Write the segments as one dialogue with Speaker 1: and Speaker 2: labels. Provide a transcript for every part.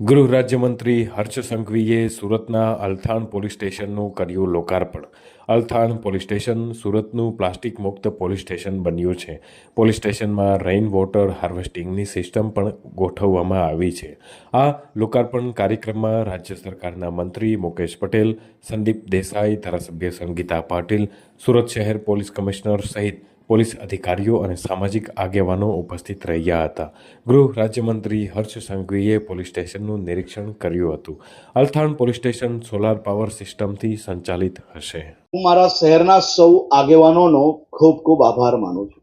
Speaker 1: ગૃહ રાજ્યમંત્રી હર્ષ સંઘવીએ સુરતના અલથાણ પોલીસ સ્ટેશનનું કર્યું લોકાર્પણ. અલથાણ પોલીસ સ્ટેશન સુરતનું પ્લાસ્ટિક મુક્ત પોલીસ સ્ટેશન બન્યું છે. પોલીસ સ્ટેશનમાં રેઇન વોટર હાર્વેસ્ટિંગની સિસ્ટમ પણ ગોઠવવામાં આવી છે. આ લોકાર્પણ કાર્યક્રમમાં રાજ્ય સરકારના મંત્રી મુકેશ પટેલ, સંદીપ દેસાઈ, ધારાસભ્ય સંગીતા પાટીલ, સુરત શહેર પોલીસ કમિશનર સહિત પોલીસ અધિકારીઓ અને સામાજિક આગેવાનો ઉપસ્થિત રહ્યા હતા. ગૃહ રાજ્યમંત્રી હર્ષ સંઘવીએ પોલીસ સ્ટેશનનું નિરીક્ષણ કર્યું હતું. Althan police station solar power સિસ્ટમથી સંચાલિત હશે.
Speaker 2: હું મારા શહેરના સૌ આગેવાનોનો ખૂબ ખૂબ આભાર માનું છું.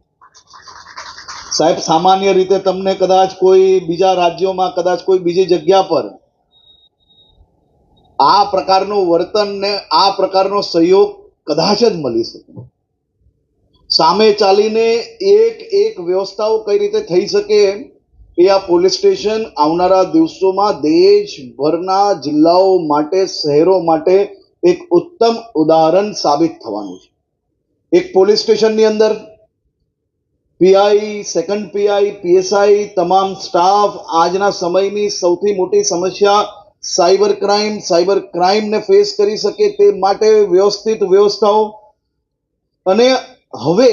Speaker 2: સાહેબ, સામાન્ય રીતે તમને કદાચ કોઈ બીજા રાજ્યોમાં, કદાચ કોઈ બીજી જગ્યા પર આ પ્રકારનું વર્તન ને આ પ્રકારનો સહયોગ કદાચ જ મળી શકે. સામે ચાલીને એક એક વ્યવસ્થાઓ કઈ રીતે થઈ શકે એ આ પોલીસ સ્ટેશન આવનારા દિવસોમાં દેશભરના જિલ્લાઓ માટે, શહેરો માટે એક ઉત્તમ ઉદાહરણ સાબિત થવાનું છે. એક પોલીસ સ્ટેશનની અંદર પીઆઈ, સેકન્ડ પીઆઈ, પીએસઆઈ તમામ સ્ટાફ આજના સમયની સૌથી મોટી સમસ્યા સાયબર ક્રાઇમ, સાયબર ક્રાઇમને ફેસ કરી શકે તે માટે વ્યવસ્થિત વ્યવસ્થાઓ અને હવે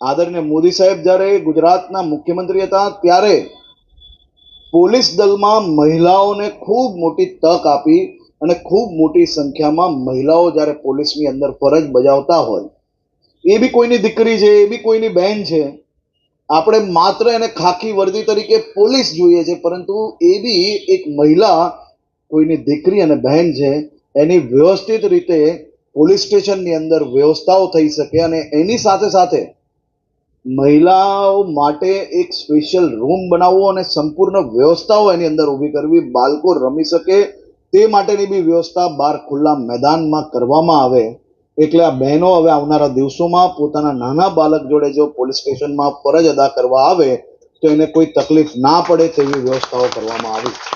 Speaker 2: આદરણીય મોદી સાહેબ જ્યારે ગુજરાતના મુખ્યમંત્રી હતા ત્યારે પોલીસ દળમાં મહિલાઓને ખૂબ મોટી તક આપી અને ખૂબ મોટી સંખ્યામાં મહિલાઓ જ્યારે પોલીસની અંદર ફરજ બજાવતા હોય, એ બી કોઈની દીકરી છે, એ બી કોઈની બહેન છે, આપણે માત્ર એને ખાખી વર્દી તરીકે પોલીસ જોઈએ છે, પરંતુ એ બી એક મહિલા કોઈની દીકરી અને બહેન છે, એની વ્યવસ્થિત રીતે પોલીસ સ્ટેશનની અંદર વ્યવસ્થાઓ થઈ શકે અને એની સાથે સાથે મહિલાઓ માટે એક સ્પેશિયલ રૂમ બનાવવો અને સંપૂર્ણ વ્યવસ્થાઓ એની અંદર ઊભી કરવી, બાળકો રમી શકે, તે માટેની બી વ્યવસ્થા બહાર ખુલ્લા મેદાનમાં કરવામાં આવે. એટલે આ બહેનો હવે આવનારા દિવસોમાં પોતાના નાના બાળક જોડે જો પોલીસ સ્ટેશનમાં ફરજ અદા કરવા આવે, તો એને કોઈ તકલીફ ના પડે તેવી વ્યવસ્થાઓ કરવામાં આવી.